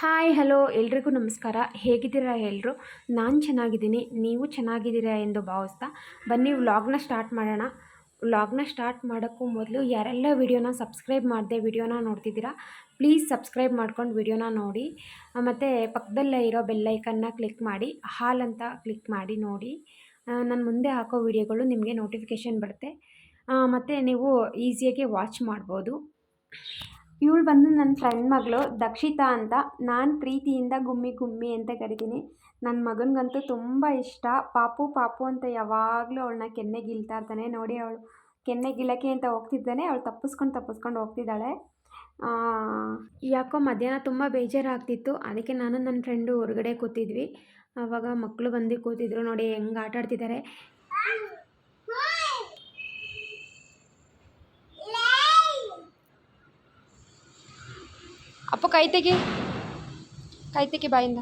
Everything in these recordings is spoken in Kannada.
ಹಾಯ್ ಹಲೋ ಎಲ್ರಿಗೂ ನಮಸ್ಕಾರ. ಹೇಗಿದ್ದೀರಾ ಎಲ್ಲರೂ ನಾನು ಚೆನ್ನಾಗಿದ್ದೀನಿ. ನೀವು ಚೆನ್ನಾಗಿದ್ದೀರಾ ಎಂದು ಭಾವಿಸ್ತಾ ಬನ್ನಿ ವ್ಲಾಗ್ನ ಸ್ಟಾರ್ಟ್ ಮಾಡೋಣ. ವ್ಲಾಗ್ನ ಸ್ಟಾರ್ಟ್ ಮಾಡೋಕ್ಕೂ ಮೊದಲು ಯಾರೆಲ್ಲ ವಿಡಿಯೋನ ಸಬ್ಸ್ಕ್ರೈಬ್ ಮಾಡಿದೆ ವಿಡಿಯೋನ ನೋಡ್ತಿದ್ದೀರಾ ಪ್ಲೀಸ್ ಸಬ್ಸ್ಕ್ರೈಬ್ ಮಾಡ್ಕೊಂಡು ವಿಡಿಯೋನ ನೋಡಿ. ಮತ್ತು ಪಕ್ಕದಲ್ಲೇ ಇರೋ ಬೆಲ್ಲೈಕನ್ನ ಕ್ಲಿಕ್ ಮಾಡಿ, ಹಾಲ್ ಅಂತ ಕ್ಲಿಕ್ ಮಾಡಿ ನೋಡಿ. ನಾನು ಮುಂದೆ ಹಾಕೋ ವಿಡಿಯೋಗಳು ನಿಮಗೆ ನೋಟಿಫಿಕೇಷನ್ ಬರುತ್ತೆ. ಮತ್ತು ನೀವು ಈಸಿಯಾಗಿ ವಾಚ್ ಮಾಡ್ಬೋದು. ಇವಳು ಬಂದು ನನ್ನ ಫ್ರೆಂಡ್ ಮಗಳು ದಕ್ಷಿತಾ ಅಂತ. ನಾನು ಪ್ರೀತಿಯಿಂದ ಗುಮ್ಮಿ ಗುಮ್ಮಿ ಅಂತ ಕರಿತೀನಿ. ನನ್ನ ಮಗನಿಗಂತೂ ತುಂಬ ಇಷ್ಟ. ಪಾಪು ಪಾಪು ಅಂತ ಯಾವಾಗಲೂ ಅವಳನ್ನ ಕೆನ್ನೆಗಿಲ್ತಾ ಇರ್ತಾನೆ. ನೋಡಿ ಅವಳು ಕೆನ್ನೆ ಗಿಲಕ್ಕೆ ಅಂತ ಹೋಗ್ತಿದ್ದಾನೆ. ಅವಳು ತಪ್ಪಿಸ್ಕೊಂಡು ತಪ್ಪಿಸ್ಕೊಂಡು ಹೋಗ್ತಿದ್ದಾಳೆ. ಯಾಕೋ ಮಧ್ಯಾಹ್ನ ತುಂಬ ಬೇಜಾರಾಗ್ತಿತ್ತು. ಅದಕ್ಕೆ ನಾನು ನನ್ನ ಫ್ರೆಂಡು ಹೊರಗಡೆ ಕೂತಿದ್ವಿ. ಆವಾಗ ಮಕ್ಕಳು ಬಂದು ಕೂತಿದ್ರು. ನೋಡಿ ಹೆಂಗೆ ಆಟ ಅಪ್ಪ ಕೈ ತೆಗಿ. ಕೈ ತೆಗಿ ಬಾಯಿಂದ.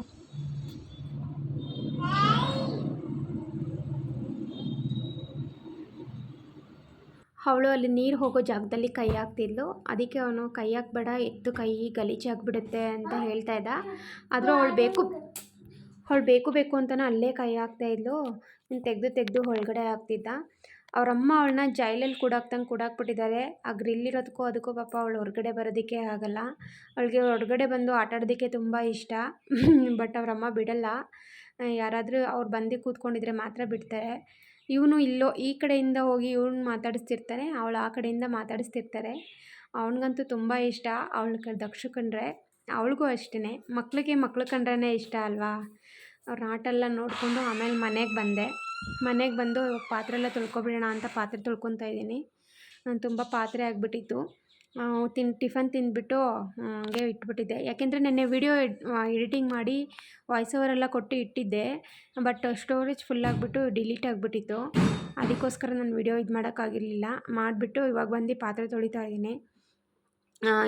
ಅವಳು ಅಲ್ಲಿ ನೀರು ಹೋಗೋ ಜಾಗದಲ್ಲಿ ಕೈ ಹಾಕ್ತಿದ್ಲು. ಅದಕ್ಕೆ ಅವನು ಕೈ ಹಾಕ್ಬೇಡ ಎತ್ತು ಕೈ ಗಲೀಜಾಗ್ಬಿಡುತ್ತೆ ಅಂತ ಹೇಳ್ತಾ ಇದ್ದ. ಆದರೂ ಅವಳು ಬೇಕು ಅವಳು ಬೇಕು ಬೇಕು ಅಂತಲೇ ಅಲ್ಲೇ ಕೈ ಹಾಕ್ತಾಯಿದ್ಲು ತೆಗೆದು ತೆಗೆದು ಒಳಗಡೆ ಹಾಕ್ತಿದ್ದ. ಅವರಮ್ಮ ಅವಳನ್ನ ಜೈಲಲ್ಲಿ ಕೂಡಾಕ್ದಂಗೆ ಕೂಡಾಕ್ಬಿಟ್ಟಿದ್ದಾರೆ. ಆ ಗ್ರಿಲ್ ಇರೋದಕ್ಕೂ ಅದಕ್ಕೂ ಪಾಪ ಅವಳು ಹೊರಗಡೆ ಬರೋದಕ್ಕೆ ಆಗಲ್ಲ. ಅವಳಿಗೆ ಹೊರಗಡೆ ಬಂದು ಆಟ ಆಡೋದಕ್ಕೆ ತುಂಬ ಇಷ್ಟ. ಬಟ್ ಅವರಮ್ಮ ಬಿಡಲ್ಲ. ಯಾರಾದರೂ ಅವ್ರು ಬಂದು ಕೂತ್ಕೊಂಡಿದ್ರೆ ಮಾತ್ರ ಬಿಡ್ತಾರೆ. ಇವನು ಇಲ್ಲೋ, ಈ ಕಡೆಯಿಂದ ಹೋಗಿ ಇವ್ನು ಮಾತಾಡಿಸ್ತಿರ್ತಾನೆ, ಅವಳು ಆ ಕಡೆಯಿಂದ ಮಾತಾಡಿಸ್ತಿರ್ತಾರೆ. ಅವನಿಗಂತೂ ತುಂಬ ಇಷ್ಟ. ಅವಳ ದಕ್ಷ ಕಂಡ್ರೆ ಅವಳಿಗೂ ಅಷ್ಟೇ ಮಕ್ಳಿಗೆ ಮಕ್ಳು ಕಂಡ್ರೇ ಇಷ್ಟ ಅಲ್ವಾ? ಅವ್ರ ಆಟ ಎಲ್ಲ ನೋಡಿಕೊಂಡು ಆಮೇಲೆ ಮನೆಗೆ ಬಂದೆ. ಮನೆಗೆ ಬಂದು ಪಾತ್ರೆ ಎಲ್ಲ ತೊಳ್ಕೊಬಿಡೋಣ ಅಂತ ಪಾತ್ರೆ ತೊಳ್ಕೊತಾ ಇದ್ದೀನಿ. ನಾನು ತುಂಬ ಪಾತ್ರೆ ಆಗಿಬಿಟ್ಟಿತ್ತು. ತಿನ್, ಟಿಫನ್ ತಿಂದುಬಿಟ್ಟು ಹಂಗೆ ಇಟ್ಬಿಟ್ಟಿದ್ದೆ. ಯಾಕೆಂದರೆ ನೆನ್ನೆ ವಿಡಿಯೋ ಎಡಿಟಿಂಗ್ ಮಾಡಿ ವಾಯ್ಸ್ ಓವರ್ ಎಲ್ಲ ಕೊಟ್ಟು ಇಟ್ಟಿದ್ದೆ. ಬಟ್ ಸ್ಟೋರೇಜ್ ಫುಲ್ ಆಗಿಬಿಟ್ಟು ಡಿಲೀಟ್ ಆಗಿಬಿಟ್ಟಿತ್ತು. ಅದಕ್ಕೋಸ್ಕರ ನಾನು ವೀಡಿಯೋ ಇದು ಮಾಡೋಕ್ಕಾಗಿರಲಿಲ್ಲ ಮಾಡಿಬಿಟ್ಟು ಇವಾಗ ಬಂದು ಪಾತ್ರೆ ತೊಳಿತಾ ಇದ್ದೀನಿ.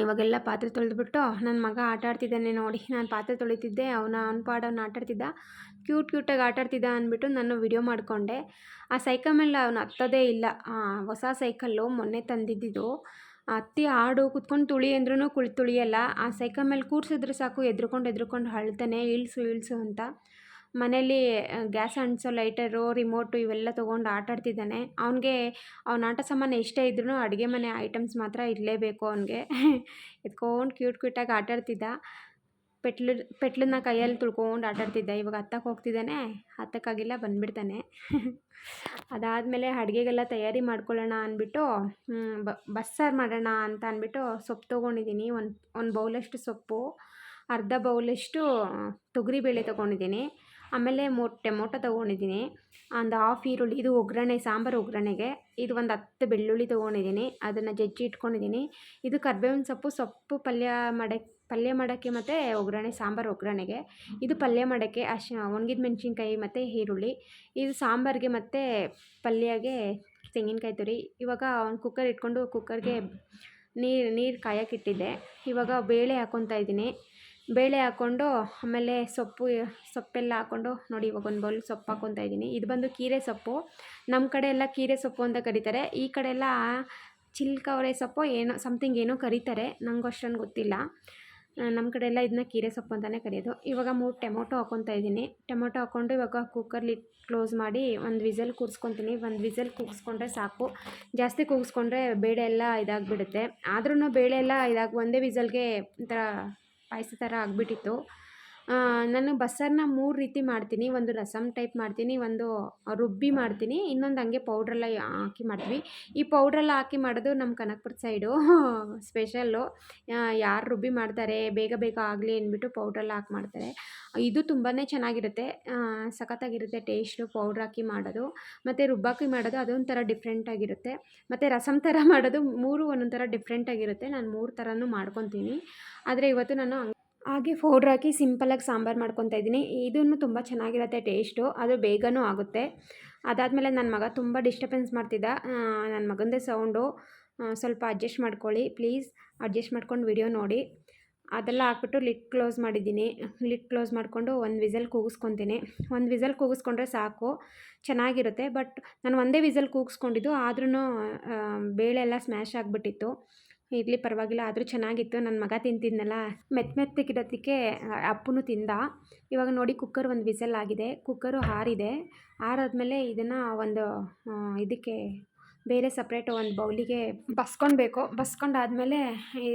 ಇವಾಗೆಲ್ಲ ಪಾತ್ರೆ ತೊಳೆದ್ಬಿಟ್ಟು ನನ್ನ ಮಗ ಆಟ ಆಡ್ತಿದ್ದಾನೆ ನೋಡಿ. ನಾನು ಪಾತ್ರೆ ತೊಳಿತಿದ್ದೆ, ಅವನ, ಅವ್ನ ಪಾಡು ಅವ್ನು ಆಟ ಆಡ್ತಿದ್ದ ಕ್ಯೂಟ್ ಕ್ಯೂಟಾಗಿ ಆಟಾಡ್ತಿದ್ದ ಅಂದ್ಬಿಟ್ಟು ನಾನು ವಿಡಿಯೋ ಮಾಡಿಕೊಂಡೆ. ಆ ಸೈಕಲ್ ಮೇಲೆ ಅವನು ಹತ್ತೋದೇ ಇಲ್ಲ. ಹೊಸ ಸೈಕಲ್ಲು ಮೊನ್ನೆ ತಂದಿದ್ದಿದ್ದು ಅತ್ತಿ ಆಡು, ಕುತ್ಕೊಂಡು ತುಳಿ ಅಂದ್ರೂ ಕುಳಿ, ತುಳಿಯಲ್ಲ. ಆ ಸೈಕಲ್ ಮೇಲೆ ಕೂರಿಸಿದ್ರೆ ಸಾಕು, ಎದ್ರುಕೊಂಡು ಎದ್ರುಕೊಂಡು ಅಳ್ತಾನೆ, ಇಳಿಸು ಇಳಿಸು ಅಂತ. ಮನೇಲಿ ಗ್ಯಾಸ್ ಅಂಟಿಸೋ ಲೈಟರು ರಿಮೋಟು ಇವೆಲ್ಲ ತೊಗೊಂಡು ಆಟಾಡ್ತಿದ್ದಾನೆ ಅವ್ನಿಗೆ, ಅವ್ನ ಆಟ ಸಾಮಾನು ಎಷ್ಟೇ ಇದ್ರೂ ಅಡುಗೆ ಮನೆ ಐಟಮ್ಸ್ ಮಾತ್ರ ಇರಲೇಬೇಕು ಅವನಿಗೆ. ಎತ್ಕೊಂಡು ಕ್ಯೂಟ್ ಕ್ಯೂಟಾಗಿ ಆಟಾಡ್ತಿದ್ದ ಪೆಟ್ಲು, ಪೆಟ್ಲನ್ನ ಕೈಯಲ್ಲಿ ತುಳ್ಕೊಂಡು ಆಟಾಡ್ತಿದ್ದ ಇವಾಗ ಹತ್ತಕ್ಕೆ ಹೋಗ್ತಿದ್ದಾನೆ. ಹತ್ತಕ್ಕಾಗಿಲ್ಲ, ಬಂದುಬಿಡ್ತಾನೆ. ಅದಾದಮೇಲೆ ಅಡುಗೆಗೆಲ್ಲ ತಯಾರಿ ಮಾಡ್ಕೊಳ್ಳೋಣ ಅಂದ್ಬಿಟ್ಟು ಬಸ್ಸಾರು ಮಾಡೋಣ ಅಂತ ಅಂದ್ಬಿಟ್ಟು ಸೊಪ್ಪು ತೊಗೊಂಡಿದ್ದೀನಿ. ಒಂದು ಒಂದು ಬೌಲಷ್ಟು ಸೊಪ್ಪು, ಅರ್ಧ ಬೌಲಷ್ಟು ತೊಗರಿಬೇಳೆ ತೊಗೊಂಡಿದ್ದೀನಿ. ಆಮೇಲೆ ಮೊ ಟೊಮೊಟೊ ತೊಗೊಂಡಿದ್ದೀನಿ. ಒಂದು ಹಾಫ್ ಈರುಳ್ಳಿ, ಇದು ಒಗ್ಗರಣೆ, ಸಾಂಬಾರು ಒಗ್ಗರಣೆಗೆ. ಇದು ಒಂದು ಹತ್ತು ಬೆಳ್ಳುಳ್ಳಿ ತೊಗೊಂಡಿದ್ದೀನಿ. ಅದನ್ನು ಜಜ್ಜಿ ಇಟ್ಕೊಂಡಿದ್ದೀನಿ. ಇದು ಕರ್ಬೇವಿನ ಸೊಪ್ಪು ಸೊಪ್ಪು ಪಲ್ಯ ಮಾಡಕ್ಕೆ ಪಲ್ಯ ಮಾಡೋಕ್ಕೆ ಮತ್ತು ಒಗ್ಗರಣೆ, ಸಾಂಬಾರು ಒಗ್ಗರಣೆಗೆ. ಇದು ಪಲ್ಯ ಮಾಡೋಕ್ಕೆ ಅಶ್, ಒಣಗಿದ ಮೆಣಸಿನ್ಕಾಯಿ ಮತ್ತು ಈರುಳ್ಳಿ. ಇದು ಸಾಂಬಾರಿಗೆ ಮತ್ತು ಪಲ್ಯಗೆ ತೆಂಗಿನಕಾಯಿ ತುರಿ. ಇವಾಗ ಒಂದು ಕುಕ್ಕರ್ ಇಟ್ಕೊಂಡು ಕುಕ್ಕರ್ಗೆ ನೀರು ನೀರು ಕಾಯೋಕ್ಕಿಟ್ಟಿದ್ದೆ ಇವಾಗ ಬೇಳೆ ಹಾಕ್ಕೊತಾ ಇದ್ದೀನಿ. ಬೇಳೆ ಹಾಕ್ಕೊಂಡು ಆಮೇಲೆ ಸೊಪ್ಪು, ಸೊಪ್ಪೆಲ್ಲ ಹಾಕ್ಕೊಂಡು ನೋಡಿ ಇವಾಗ ಒಂದು ಬೌಲ್ ಸೊಪ್ಪು ಹಾಕ್ಕೊತಾ ಇದ್ದೀನಿ. ಇದು ಬಂದು ಕೀರೆ ಸೊಪ್ಪು. ನಮ್ಮ ಕಡೆ ಎಲ್ಲ ಕೀರೆ ಸೊಪ್ಪು ಅಂತ ಕರೀತಾರೆ. ಈ ಕಡೆ ಎಲ್ಲ ಚಿಲ್ಕವರೆ ಸೊಪ್ಪು, ಏನೋ ಸಮಥಿಂಗ್ ಏನೋ ಕರೀತಾರೆ. ನಂಗೆ ಅಷ್ಟೊಂದು ಗೊತ್ತಿಲ್ಲ. ನಮ್ಮ ಕಡೆ ಎಲ್ಲ ಇದನ್ನ ಕೀರೆ ಸೊಪ್ಪು ಅಂತಲೇ ಕರೆಯೋದು. ಇವಾಗ ಮೂರು ಟೊಮೊಟೊ ಹಾಕ್ಕೊತಾ ಇದ್ದೀನಿ. ಟೊಮೊಟೊ ಹಾಕ್ಕೊಂಡು ಇವಾಗ ಕುಕ್ಕರ್ಲಿ ಕ್ಲೋಸ್ ಮಾಡಿ ಒಂದು ವಿಸಲ್ ಕೂರಿಸ್ಕೊತೀನಿ. ಒಂದು ವಿಸಲ್ ಕೂಗಿಸ್ಕೊಂಡ್ರೆ ಸಾಕು. ಜಾಸ್ತಿ ಕೂಗಿಸ್ಕೊಂಡ್ರೆ ಬೇಳೆ ಎಲ್ಲ ಇದಾಗಿಬಿಡುತ್ತೆ. ಆದ್ರೂ ಬೇಳೆ ಎಲ್ಲ ಇದಾಗಿ, ಒಂದೇ ವಿಸಲ್ಗೆ ಒಂಥರ ಪಾಯಸ ಥರ ಆಗಿಬಿಟ್ಟಿತ್ತು. ನಾನು ಬಸ್ಸಾರನ್ನ ಮೂರು ರೀತಿ ಮಾಡ್ತೀನಿ. ಒಂದು ರಸಮ್ ಟೈಪ್ ಮಾಡ್ತೀನಿ, ಒಂದು ರುಬ್ಬಿ ಮಾಡ್ತೀನಿ, ಇನ್ನೊಂದು ಹಂಗೆ ಪೌಡ್ರೆಲ್ಲ ಹಾಕಿ ಮಾಡ್ತೀವಿ. ಈ ಪೌಡ್ರೆಲ್ಲ ಹಾಕಿ ಮಾಡೋದು ನಮ್ಮ ಕನಕಪುರ ಸೈಡು ಸ್ಪೆಷಲ್ಲು ಯಾರು ರುಬ್ಬಿ ಮಾಡ್ತಾರೆ, ಬೇಗ ಬೇಗ ಆಗಲಿ ಅಂದ್ಬಿಟ್ಟು ಪೌಡ್ರೆಲ್ಲ ಹಾಕಿ ಮಾಡ್ತಾರೆ. ಇದು ತುಂಬಾ ಚೆನ್ನಾಗಿರುತ್ತೆ. ಸಖತ್ತಾಗಿರುತ್ತೆ ಟೇಸ್ಟು ಪೌಡ್ರ್ ಹಾಕಿ ಮಾಡೋದು. ಮತ್ತು ರುಬ್ಬಾಕಿ ಮಾಡೋದು ಅದೊಂಥರ ಡಿಫ್ರೆಂಟಾಗಿರುತ್ತೆ ಮತ್ತು ರಸಮ್ ಥರ ಮಾಡೋದು ಮೂರು ಒಂದೊಂದು ಥರ ಡಿಫ್ರೆಂಟಾಗಿರುತ್ತೆ ನಾನು ಮೂರು ಥರನೂ ಮಾಡ್ಕೊತೀನಿ. ಆದರೆ ಇವತ್ತು ನಾನು ಹಾಗೆ ಪೌಡ್ರ್ ಹಾಕಿ ಸಿಂಪಲಾಗಿ ಸಾಂಬಾರು ಮಾಡ್ಕೊತಾ ಇದ್ದೀನಿ. ಇದನ್ನು ತುಂಬ ಚೆನ್ನಾಗಿರುತ್ತೆ ಟೇಸ್ಟು. ಅದು ಬೇಗನೂ ಆಗುತ್ತೆ. ಅದಾದಮೇಲೆ ನನ್ನ ಮಗ ತುಂಬ ಡಿಸ್ಟರ್ಬೆನ್ಸ್ ಮಾಡ್ತಿದ್ದ. ನನ್ನ ಮಗಂದೇ ಸೌಂಡು. ಸ್ವಲ್ಪ ಅಡ್ಜಸ್ಟ್ ಮಾಡ್ಕೊಳ್ಳಿ ಪ್ಲೀಸ್. ಅಡ್ಜಸ್ಟ್ ಮಾಡ್ಕೊಂಡು ವಿಡಿಯೋ ನೋಡಿ. ಅದೆಲ್ಲ ಹಾಕ್ಬಿಟ್ಟು ಲಿಡ್ ಕ್ಲೋಸ್ ಮಾಡಿದ್ದೀನಿ. ಲಿಡ್ ಕ್ಲೋಸ್ ಮಾಡಿಕೊಂಡು ಒಂದು ವಿಸಲ್ ಕೂಗಿಸ್ಕೊತೀನಿ. ಒಂದು ವಿಸಲ್ ಕೂಗಿಸ್ಕೊಂಡ್ರೆ ಸಾಕು. ಚೆನ್ನಾಗಿರುತ್ತೆ. ಬಟ್ ನಾನು ಒಂದೇ ವಿಸಲ್ ಕೂಗಿಸ್ಕೊಂಡಿದ್ದು. ಆದ್ರೂ ಬೇಳೆ ಎಲ್ಲ ಸ್ಮ್ಯಾಶ್ ಆಗಿಬಿಟ್ಟಿತ್ತು. ಇರಲಿ ಪರವಾಗಿಲ್ಲ, ಆದರೂ ಚೆನ್ನಾಗಿತ್ತು. ನನ್ನ ಮಗ ತಿಂತಿದ್ನಲ್ಲ ಮೆತ್ತ ಮೆತ್ತಗಿರೋದಕ್ಕೆ ಅಪ್ಪನೂ ತಿಂದ. ಇವಾಗ ನೋಡಿ ಕುಕ್ಕರ್ ಒಂದು ವಿಸಲ್ ಆಗಿದೆ. ಕುಕ್ಕರು ಹಾರಿದೆ. ಆರಾದ್ಮೇಲೆ ಇದನ್ನು ಒಂದು ಇದಕ್ಕೆ ಬೇರೆ ಸಪ್ರೇಟ್ ಒಂದು ಬೌಲಿಗೆ ಬಸ್ಕೊಳ್ಬೇಕು ಬಸ್ಕೊಂಡಾದ್ಮೇಲೆ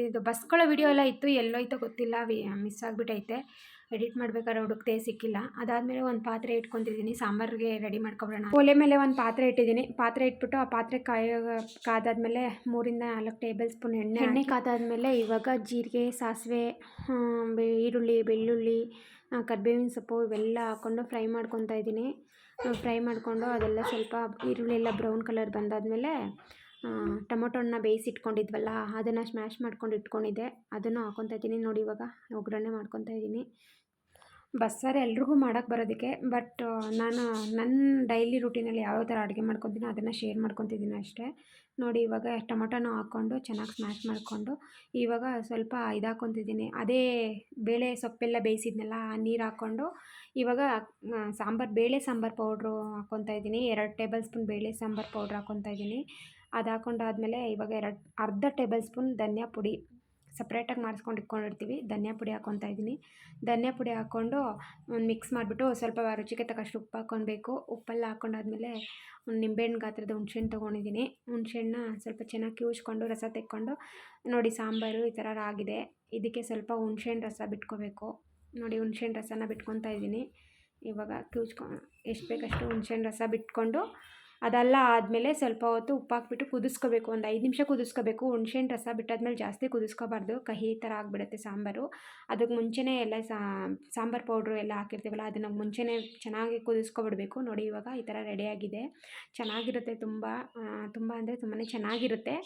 ಇದು ಬಸ್ಕೊಳ್ಳೋ ವಿಡಿಯೋ ಎಲ್ಲ ಇತ್ತು ಎಲ್ಲೋಯ್ತೋ ಗೊತ್ತಿಲ್ಲ ವಿ ಮಿಸ್ ಆಗಿಬಿಟ್ಟೈತೆ ಎಡಿಟ್ ಮಾಡ್ಬೇಕಾದ್ರೆ ಹುಡುಕ್ತೆ ಸಿಕ್ಕಿಲ್ಲ. ಅದಾದಮೇಲೆ ಒಂದು ಪಾತ್ರೆ ಇಟ್ಕೊತಿದ್ದೀನಿ ಸಾಂಬಾರಿಗೆ ರೆಡಿ ಮಾಡ್ಕೊಬಿಡೋಣ. ಒಲೆ ಮೇಲೆ ಒಂದು ಪಾತ್ರೆ ಇಟ್ಟಿದ್ದೀನಿ. ಪಾತ್ರೆ ಇಟ್ಬಿಟ್ಟು ಆ ಪಾತ್ರೆ ಕಾಯ ಕಾದಾದ್ಮೇಲೆ ಮೂರಿಂದ ನಾಲ್ಕು ಟೇಬಲ್ ಸ್ಪೂನ್ ಎಣ್ಣೆ ಎಣ್ಣೆ ಕಾದಾದ್ಮೇಲೆ ಇವಾಗ ಜೀರಿಗೆ ಸಾಸಿವೆ ಈರುಳ್ಳಿ ಬೆಳ್ಳುಳ್ಳಿ ಕರ್ಬೇವಿನ ಸೊಪ್ಪು ಇವೆಲ್ಲ ಹಾಕ್ಕೊಂಡು ಫ್ರೈ ಮಾಡ್ಕೊತಾ ಇದ್ದೀನಿ. ಫ್ರೈ ಮಾಡಿಕೊಂಡು ಅದೆಲ್ಲ ಸ್ವಲ್ಪ ಈರುಳ್ಳಿ ಎಲ್ಲ ಬ್ರೌನ್ ಕಲರ್ ಬಂದಾದಮೇಲೆ ಟೊಮೊಟೊ ಹಣ್ಣ ಬೇಯಿಸಿ ಇಟ್ಕೊಂಡಿದ್ವಲ್ಲ ಅದನ್ನು ಸ್ಮ್ಯಾಶ್ ಮಾಡ್ಕೊಂಡು ಇಟ್ಕೊಂಡಿದ್ದೆ. ಅದನ್ನು ಹಾಕ್ಕೊತಾ ಇದ್ದೀನಿ ನೋಡಿ ಇವಾಗ, ಒಗ್ಗರಣೆ ಮಾಡ್ಕೊತಾ ಇದ್ದೀನಿ. ಬಸ್ಸಾರು ಎಲ್ರಿಗೂ ಮಾಡೋಕ್ಕೆ ಬರೋದಕ್ಕೆ, ಬಟ್ ನಾನು ನನ್ನ ಡೈಲಿ ರೂಟೀನಲ್ಲಿ ಯಾವ ಥರ ಅಡುಗೆ ಮಾಡ್ಕೊತೀನೋ ಅದನ್ನು ಶೇರ್ ಮಾಡ್ಕೊತಿದ್ದೀನಿ ಅಷ್ಟೇ. ನೋಡಿ, ಇವಾಗ ಟೊಮೊಟೊನೂ ಹಾಕ್ಕೊಂಡು ಚೆನ್ನಾಗಿ ಸ್ಮ್ಯಾಶ್ ಮಾಡಿಕೊಂಡು, ಇವಾಗ ಸ್ವಲ್ಪ ಇದು ಹಾಕ್ಕೊತಿದ್ದೀನಿ ಅದೇ ಬೇಳೆ ಸೊಪ್ಪೆಲ್ಲ ಬೇಯಿಸಿದ್ನಲ್ಲ, ಆ ನೀರು ಹಾಕ್ಕೊಂಡು, ಇವಾಗ ಸಾಂಬಾರು, ಬೇಳೆ ಸಾಂಬಾರು ಪೌಡ್ರು ಹಾಕ್ಕೊತಾ ಇದ್ದೀನಿ ಎರಡು ಟೇಬಲ್ ಸ್ಪೂನ್ ಬೇಳೆ ಸಾಂಬಾರು ಪೌಡ್ರ್ ಹಾಕ್ಕೊತಾ ಇದ್ದೀನಿ ಅದು ಹಾಕ್ಕೊಂಡಾದ್ಮೇಲೆ ಇವಾಗ ಎರಡು, ಅರ್ಧ ಟೇಬಲ್ ಸ್ಪೂನ್ ಧನಿಯಾ ಪುಡಿ. ಸಪ್ರೇಟಾಗಿ ಮಾಡಿಸ್ಕೊಂಡು ಇಟ್ಕೊಂಡಿರ್ತೀವಿ. ಧನಿಯಾ ಪುಡಿ ಹಾಕ್ಕೊತಾ ಇದ್ದೀನಿ. ಧನಿಯಾ ಪುಡಿ ಹಾಕ್ಕೊಂಡು ಒಂದು ಮಿಕ್ಸ್ ಮಾಡಿಬಿಟ್ಟು ಸ್ವಲ್ಪ ರುಚಿಗೆ ತಕ್ಕಷ್ಟು ಉಪ್ಪು ಹಾಕ್ಕೊಬೇಕು ಉಪ್ಪೆಲ್ಲ ಹಾಕ್ಕೊಂಡಾದ್ಮೇಲೆ ಒಂದು ನಿಂಬೆಹಣ್ಣು ಗಾತ್ರದ ಹುಣ್ಸೆಹಣ್ಣು ತೊಗೊಂಡಿದ್ದೀನಿ. ಹುಣ್ಸೆಹಣ್ಣ ಸ್ವಲ್ಪ ಚೆನ್ನಾಗಿ ಕಿವುಚ್ಕೊಂಡು, ರಸ ತೆಕ್ಕೊಂಡು ನೋಡಿ ಸಾಂಬಾರು ಈ ಥರ ಆಗಿದೆ. ಇದಕ್ಕೆ ಸ್ವಲ್ಪ ಹುಣ್ಸೆಹಣ್ಣು ರಸ ಬಿಟ್ಕೋಬೇಕು. ನೋಡಿ ಹುಣ್ಸೆಹಣ್ಣು ರಸನ ಬಿಟ್ಕೊತಾ ಇದ್ದೀನಿ. ಇವಾಗ ಕಿವುಚ್ಕೊ, ಎಷ್ಟು ಬೇಕಷ್ಟು ಹುಣ್ಸೆಹಣ್ಣು ರಸ ಬಿಟ್ಕೊಂಡು ಅದೆಲ್ಲ ಆದಮೇಲೆ ಸ್ವಲ್ಪ ಹೊತ್ತು ಉಪ್ಪು ಹಾಕ್ಬಿಟ್ಟು ಕುದಿಸ್ಕೋಬೇಕು. ಒಂದು ಐದು ನಿಮಿಷ ಕುದಿಸ್ಕೋಬೇಕು. ಹುಣ್ಸೆಹಣ್ಣು ರಸ ಬಿಟ್ಟಾದ್ಮೇಲೆ ಜಾಸ್ತಿ ಕುದಿಸ್ಕೋಬಾರ್ದು. ಕಹಿ ಥರ ಆಗಿಬಿಡುತ್ತೆ ಸಾಂಬಾರು. ಅದಕ್ಕೆ ಮುಂಚೆನೇ ಎಲ್ಲ ಸಾಂಬಾರು ಪೌಡ್ರು ಎಲ್ಲ ಹಾಕಿರ್ತೀವಲ್ಲ, ಅದನ್ನು ಮುಂಚೆನೇ ಚೆನ್ನಾಗಿ ಕುದಿಸ್ಕೊಬಿಡ್ಬೇಕು. ನೋಡಿ ಇವಾಗ ಈ ಥರ ರೆಡಿಯಾಗಿದೆ. ಚೆನ್ನಾಗಿರುತ್ತೆ ತುಂಬ. ತುಂಬ ಅಂದರೆ ತುಂಬಾ ಚೆನ್ನಾಗಿರುತ್ತೆ.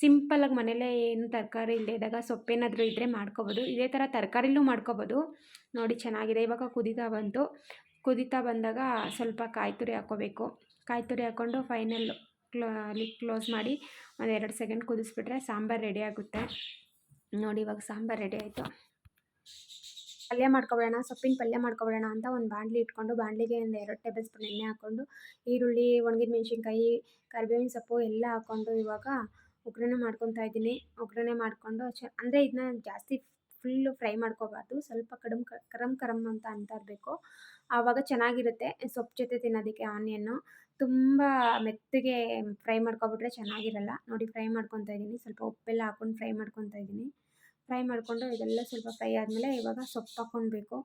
ಸಿಂಪಲಾಗಿ ಮನೇಲೇ ಏನು ತರಕಾರಿ ಇಲ್ಲದೆ ಇದ್ದಾಗ ಸೊಪ್ಪೇನಾದರೂ ಇದ್ದರೆ ಮಾಡ್ಕೋಬೋದು. ಇದೇ ಥರ ತರಕಾರಿಲೂ ಮಾಡ್ಕೋಬೋದು. ನೋಡಿ ಚೆನ್ನಾಗಿದೆ. ಇವಾಗ ಕುದೀತಾ ಬಂತು. ಕುದೀತಾ ಬಂದಾಗ ಸ್ವಲ್ಪ ಕಾಯಿ ತುರಿ ಹಾಕ್ಕೋಬೇಕು. ಕಾಯಿ ತುರಿ ಹಾಕ್ಕೊಂಡು ಫೈನಲ್ ಕ್ಲೋ ಅಲ್ಲಿ ಕ್ಲೋಸ್ ಮಾಡಿ ಒಂದು ಎರಡು ಸೆಕೆಂಡ್ ಕುದಿಸ್ಬಿಟ್ರೆ ಸಾಂಬಾರು ರೆಡಿ ಆಗುತ್ತೆ. ನೋಡಿ ಇವಾಗ ಸಾಂಬಾರು ರೆಡಿ ಆಯಿತು. ಪಲ್ಯ ಮಾಡ್ಕೊಬಿಡೋಣ ಸೊಪ್ಪಿನ ಪಲ್ಯ ಮಾಡ್ಕೊಬಿಡೋಣ ಅಂತ ಒಂದು ಬಾಣಲಿ ಇಟ್ಕೊಂಡು ಬಾಣಲಿಗೆ ಒಂದು ಎರಡು ಟೇಬಲ್ ಸ್ಪೂನ್ ಎಣ್ಣೆ ಹಾಕ್ಕೊಂಡು ಈರುಳ್ಳಿ, ಒಣಗಿದ ಮೆಣಸಿನ್ಕಾಯಿ, ಕರಿಬೇವಿನ ಸೊಪ್ಪು ಎಲ್ಲ ಹಾಕ್ಕೊಂಡು ಇವಾಗ ಒಗ್ಗರಣೆ ಮಾಡ್ಕೊತಾ ಇದ್ದೀನಿ. ಒಗ್ಗರಣೆ ಮಾಡಿಕೊಂಡು ಚ, ಅಂದರೆ ಇದನ್ನ ಜಾಸ್ತಿ ಫುಲ್ಲು ಫ್ರೈ ಮಾಡ್ಕೋಬಾರ್ದು. ಸ್ವಲ್ಪ ಕಡಮ್, ಕರಮ್ ಕರಮ್ ಅಂತ ಅಂತ ಇರಬೇಕು. ಆವಾಗ ಚೆನ್ನಾಗಿರುತ್ತೆ. ಸೊಪ್ಪು ಜೊತೆ ತಿನ್ನೋದಕ್ಕೆ ಆನಿಯನ್ನು ತುಂಬ ಮೆತ್ತಗೆ ಫ್ರೈ ಮಾಡ್ಕೊಬಿಟ್ರೆ ಚೆನ್ನಾಗಿರಲ್ಲ. ನೋಡಿ ಫ್ರೈ ಮಾಡ್ಕೊತಾ ಇದ್ದೀನಿ. ಸ್ವಲ್ಪ ಉಪ್ಪೆಲ್ಲ ಹಾಕೊಂಡು ಫ್ರೈ ಮಾಡ್ಕೊತಾ ಇದ್ದೀನಿ. ಫ್ರೈ ಮಾಡಿಕೊಂಡು ಇದೆಲ್ಲ ಸ್ವಲ್ಪ ಫ್ರೈ ಆದಮೇಲೆ ಇವಾಗ ಸೊಪ್ಪು ಹಾಕ್ಕೊಳ್ಬೇಕು.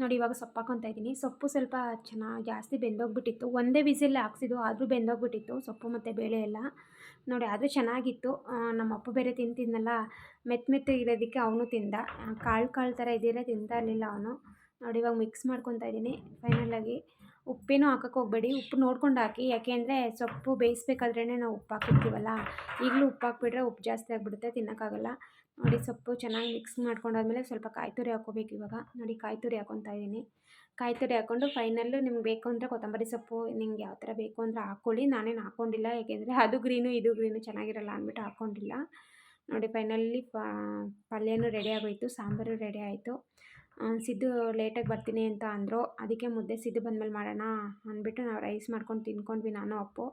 ನೋಡಿ ಇವಾಗ ಸೊಪ್ಪು ಹಾಕ್ಕೊತಾ ಇದ್ದೀನಿ. ಸೊಪ್ಪು ಸ್ವಲ್ಪ ಚೆನ್ನಾಗಿ ಜಾಸ್ತಿ ಬೆಂದೋಗ್ಬಿಟ್ಟಿತ್ತು. ಒಂದೇ ವಿಸಿಲ್ ಹಾಕ್ಸಿದ್ದು, ಆದರೂ ಬೆಂದೋಗ್ಬಿಟ್ಟಿತ್ತು. ಸೊಪ್ಪು ಮತ್ತು ಬೇಳೆ ಎಲ್ಲ. ನೋಡಿ ಆದರೂ ಚೆನ್ನಾಗಿತ್ತು. ನಮ್ಮ ಅಪ್ಪ ಬೇರೆ ತಿಂತಿದ್ನಲ್ಲ, ಮೆತ್ತ ಮೆತ್ತ ಇರೋದಕ್ಕೆ ಅವನು ತಿಂದ. ಕಾಳು ಕಾಳು ಥರ ಇದ್ದೀರ ತಿಂತಾ ಇರಲಿಲ್ಲ ಅವನು. ನೋಡಿ, ಇವಾಗ ಮಿಕ್ಸ್ ಮಾಡ್ಕೊತಾ ಇದ್ದೀನಿ ಫೈನಲಾಗಿ ಉಪ್ಪೇನೂ ಹಾಕಕ್ಕೆ ಹೋಗಬೇಡಿ. ಉಪ್ಪು ನೋಡ್ಕೊಂಡು ಹಾಕಿ ಯಾಕೆಂದರೆ ಸೊಪ್ಪು ಬೇಯಿಸ್ಬೇಕಾದ್ರೆ ನಾವು ಉಪ್ಪು ಹಾಕಿರ್ತೀವಲ್ಲ, ಈಗಲೂ ಉಪ್ಪು ಹಾಕ್ಬಿಟ್ರೆ ಉಪ್ಪು ಜಾಸ್ತಿ ಆಗಿಬಿಡುತ್ತೆ, ತಿನ್ನೋಕ್ಕಾಗಲ್ಲ. ನೋಡಿ, ಸೊಪ್ಪು ಚೆನ್ನಾಗಿ ಮಿಕ್ಸ್ ಮಾಡ್ಕೊಂಡಾದ್ಮೇಲೆ ಸ್ವಲ್ಪ ಕಾಯಿ ತುರಿ ಹಾಕೋಬೇಕು ಇವಾಗ. ನೋಡಿ, ಕಾಯಿ ತುರಿ ಹಾಕ್ಕೊತಾ ಇದ್ದೀನಿ. ಕಾಯಿ ತುರಿ ಹಾಕ್ಕೊಂಡು ಫೈನಲ್ಲು ನಿಮ್ಗೆ ಬೇಕು ಅಂದರೆ ಕೊತ್ತಂಬರಿ ಸೊಪ್ಪು, ನಿಮ್ಗೆ ಯಾವ ಥರ ಬೇಕು ಅಂದರೆ ಹಾಕ್ಕೊಳ್ಳಿ. ನಾನೇನು ಹಾಕ್ಕೊಂಡಿಲ್ಲ, ಯಾಕೆಂದರೆ ಅದು ಗ್ರೀನು ಇದು ಗ್ರೀನು ಚೆನ್ನಾಗಿರಲ್ಲ ಅಂದ್ಬಿಟ್ಟು ಹಾಕ್ಕೊಂಡಿಲ್ಲ. ನೋಡಿ ಫೈನಲಿ ಪಲ್ಯನೂ ರೆಡಿ ಆಗೋಯಿತು, ಸಾಂಬಾರು ರೆಡಿ ಆಯಿತು. ಸಿದ್ದು ಲೇಟಾಗಿ ಬರ್ತೀನಿ ಅಂತ ಅಂದರು. ಅದಕ್ಕೆ ಮುದ್ದೆ ಸಿದ್ದು ಬಂದಮೇಲೆ ಮಾಡೋಣ ಅಂದ್ಬಿಟ್ಟು ನಾವು ರೈಸ್ ಮಾಡ್ಕೊಂಡು ತಿನ್ಕೊಂಡ್ವಿ ನಾನು, ಅಪ್ಪು.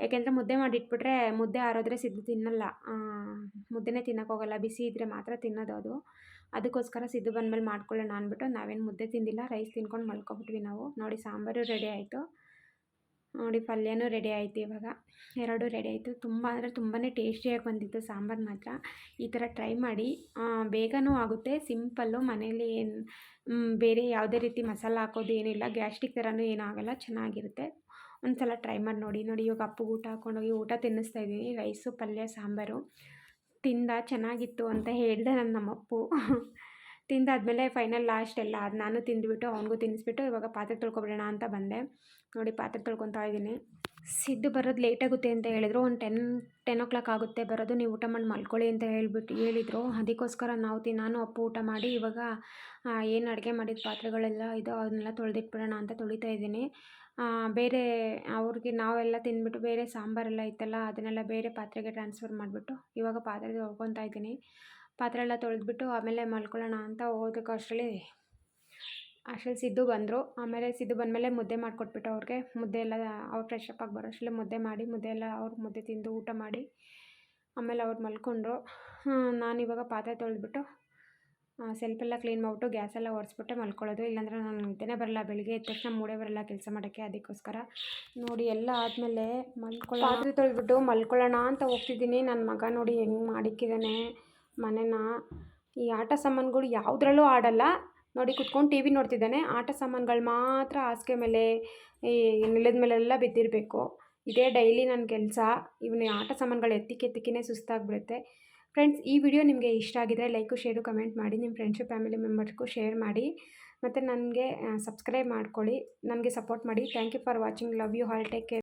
ಯಾಕೆಂದರೆ ಮುದ್ದೆ ಮಾಡಿಟ್ಬಿಟ್ರೆ ಮುದ್ದೆ ಆರೋದ್ರೆ ಸಿದ್ದು ತಿನ್ನಲ್ಲ. ಮುದ್ದೆನೇ ತಿನ್ನೋಕ್ಕೋಗಲ್ಲ ಬಿಸಿ ಇದ್ದರೆ ಮಾತ್ರ ತಿನ್ನೋದು ಅದು. ಅದಕ್ಕೋಸ್ಕರ ಸಿದ್ದು ಬಂದಮೇಲೆ ಮಾಡ್ಕೊಳ್ಳೋಣ ಅಂದ್ಬಿಟ್ಟು ನಾವೇನು ಮುದ್ದೆ ತಿಂದಿಲ್ಲ ರೈಸ್ ತಿನ್ಕೊಂಡು ಮಲ್ಕೊಬಿಟ್ವಿ ನಾವು. ನೋಡಿ ಸಾಂಬಾರು ರೆಡಿ ಆಯಿತು. ನೋಡಿ ಪಲ್ಯನೂ ರೆಡಿ ಆಯಿತು ಇವಾಗ. ಎರಡು ರೆಡಿ ಆಯಿತು. ತುಂಬ ಅಂದರೆ ತುಂಬಾ ಟೇಸ್ಟಿಯಾಗಿ ಬಂದಿತ್ತು ಸಾಂಬಾರು ಮಾತ್ರ. ಈ ಥರ ಟ್ರೈ ಮಾಡಿ. ಬೇಗನೂ ಆಗುತ್ತೆ, ಸಿಂಪಲ್ಲು, ಮನೇಲಿ ಏನು ಬೇರೆ ಯಾವುದೇ ರೀತಿ ಮಸಾಲ ಹಾಕೋದು ಏನಿಲ್ಲ, ಗ್ಯಾಸ್ಟ್ರಿಕ್ ಥರನೂ ಏನೂ ಆಗೋಲ್ಲ, ಚೆನ್ನಾಗಿರುತ್ತೆ. ಒಂದು ಸಲ ಟ್ರೈ ಮಾಡಿ ನೋಡಿ. ನೋಡಿ, ಇವಾಗ ಅಪ್ಪು ಊಟ ಹಾಕ್ಕೊಂಡೋಗಿ ಊಟ ತಿನ್ನಿಸ್ತಾ ಇದ್ದೀನಿ. ರೈಸು, ಪಲ್ಯ, ಸಾಂಬಾರು. ತಿಂದ ಚೆನ್ನಾಗಿತ್ತು ಅಂತ ಹೇಳಿದೆ ನನ್ನ ನಮ್ಮಪ್ಪು. ತಿಂದಾದ್ಮೇಲೆ ಫೈನಲ್ ಲಾಸ್ಟ್ ಎಲ್ಲ ಅದು ನಾನು ತಿಂದುಬಿಟ್ಟು ಅವನಿಗೂ ತಿನ್ನಿಸ್ಬಿಟ್ಟು ಇವಾಗ ಪಾತ್ರೆ ತೊಳ್ಕೊಬಿಡೋಣ ಅಂತ ಬಂದೆ. ನೋಡಿ ಪಾತ್ರೆ ತೊಳ್ಕೊತಾ ಇದ್ದೀನಿ. ಸಿದ್ದು ಬರೋದು ಲೇಟ್ ಆಗುತ್ತೆ ಅಂತ ಹೇಳಿದ್ರು. ಒಂದು ಟೆನ್ ಟೆನ್ ಓ ಕ್ಲಾಕ್ ಆಗುತ್ತೆ. ಬರೋದು ನೀವು ಊಟ ಮಾಡಿ ಮಲ್ಕೊಳ್ಳಿ ಅಂತ ಹೇಳ್ಬಿಟ್ಟು ಹೇಳಿದರು. ಅದಕ್ಕೋಸ್ಕರ ನಾವು ತಿ, ನಾನು ಅಪ್ಪು ಊಟ ಮಾಡಿ ಇವಾಗ ಏನು ಅಡುಗೆ ಮಾಡಿದ ಪಾತ್ರೆಗಳೆಲ್ಲ ಇದು ಅದನ್ನೆಲ್ಲ ತೊಳೆದಿಟ್ಬಿಡೋಣ ಅಂತ ತೊಳಿತಾ ಇದ್ದೀನಿ. ಬೇರೆ ಅವ್ರಿಗೆ ನಾವೆಲ್ಲ ತಿಂದ್ಬಿಟ್ಟು ಬೇರೆ ಸಾಂಬಾರೆಲ್ಲ ಇತ್ತಲ್ಲ ಅದನ್ನೆಲ್ಲ ಬೇರೆ ಪಾತ್ರೆಗೆ ಟ್ರಾನ್ಸ್ಫರ್ ಮಾಡಿಬಿಟ್ಟು ಇವಾಗ ಪಾತ್ರೆ ತೊಳ್ಕೊತಾ ಇದ್ದೀನಿ. ಪಾತ್ರೆ ಎಲ್ಲ ತೊಳೆದ್ಬಿಟ್ಟು ಆಮೇಲೆ ಮಲ್ಕೊಳ್ಳೋಣ ಅಂತ ಹೋಗ್ಬೇಕು ಅಷ್ಟರಲ್ಲಿ ಅಷ್ಟರಲ್ಲಿ ಸಿದ್ದು ಬಂದರು. ಆಮೇಲೆ ಸಿದ್ದು ಬಂದಮೇಲೆ ಮುದ್ದೆ ಮಾಡಿಕೊಟ್ಬಿಟ್ಟು ಅವ್ರಿಗೆ ಮುದ್ದೆ ಎಲ್ಲ ಅವ್ರು ಫ್ರೆಶ್ ಅಪ್ ಆಗಿ ಬರೋಷ್ಟರಲ್ಲಿ ಮುದ್ದೆ ಮಾಡಿ, ಮುದ್ದೆ ಎಲ್ಲ ಅವ್ರು ಮುದ್ದೆ ತಿಂದು ಊಟ ಮಾಡಿ ಆಮೇಲೆ ಅವ್ರು ಮಲ್ಕೊಂಡ್ರು. ನಾನಿವಾಗ ಪಾತ್ರೆ ತೊಳೆದ್ಬಿಟ್ಟು ಸೆಲ್ಫೆಲ್ಲ ಕ್ಲೀನ್ ಮಾಡಿಬಿಟ್ಟು ಗ್ಯಾಸ್ ಎಲ್ಲ ಒರೆಸ್ಬಿಟ್ಟೆ ಮಲ್ಕೊಳ್ಳೋದು. ಇಲ್ಲಾಂದರೆ ನಾನು ನಿದ್ದೆನೇ ಬರಲ್ಲ, ಬೆಳಿಗ್ಗೆ ಎದ್ದ ತಕ್ಷಣ ಮೂಡೇ ಬರಲ್ಲ ಕೆಲಸ ಮಾಡೋಕ್ಕೆ ಅದಕ್ಕೋಸ್ಕರ. ನೋಡಿ ಎಲ್ಲ ಆದಮೇಲೆ ಮಲ್ಕೊಳ್ಳೋ ಪಾತ್ರೆ ತೊಳೆದ್ಬಿಟ್ಟು ಮಲ್ಕೊಳ್ಳೋಣ ಅಂತ ಹೋಗ್ತಿದ್ದೀನಿ. ನನ್ನ ಮಗ ನೋಡಿ ಹೆಂಗೆ ಮಾಡಿಕ್ಕಿದ್ದಾನೆ ಮನೆನ, ಈ ಆಟ ಸಾಮಾನುಗಳು ಯಾವುದ್ರಲ್ಲೂ ಆಡಲ್ಲ. ನೋಡಿ ಕುತ್ಕೊಂಡು ಟಿ ವಿ ನೋಡ್ತಿದ್ದಾನೆ. ಆಟ ಸಾಮಾನುಗಳು ಮಾತ್ರ ಹಾಸಿಗೆ ಮೇಲೆ, ಈ ನೆಲದ ಮೇಲೆಲ್ಲ ಬಿದ್ದಿರಬೇಕು. ಇದೇ ಡೈಲಿ ನನ್ನ ಕೆಲಸ. ಇವನು ಆಟ ಸಾಮಾನುಗಳು ಎತ್ತಿಕ್ಕೆ ಎತ್ತಿಕ್ಕೇ ಸುಸ್ತಾಗ್ಬಿಡುತ್ತೆ. ಫ್ರೆಂಡ್ಸ್ ಈ ವಿಡಿಯೋ ನಿಮಗೆ ಇಷ್ಟ ಆಗಿದ್ರೆ ಲೈಕು, ಶೇರು, ಕಮೆಂಟ್ ಮಾಡಿ. ನಿಮ್ಮ ಫ್ರೆಂಡ್ಸು ಫ್ಯಾಮಿಲಿ ಮೆಂಬರ್ಸ್ಗೂ ಶೇರ್ ಮಾಡಿ. ಮತ್ತು ನನಗೆ ಸಬ್ಸ್ಕ್ರೈಬ್ ಮಾಡ್ಕೊಳ್ಳಿ. ನನಗೆ ಸಪೋರ್ಟ್ ಮಾಡಿ. Thank you for watching love you all take care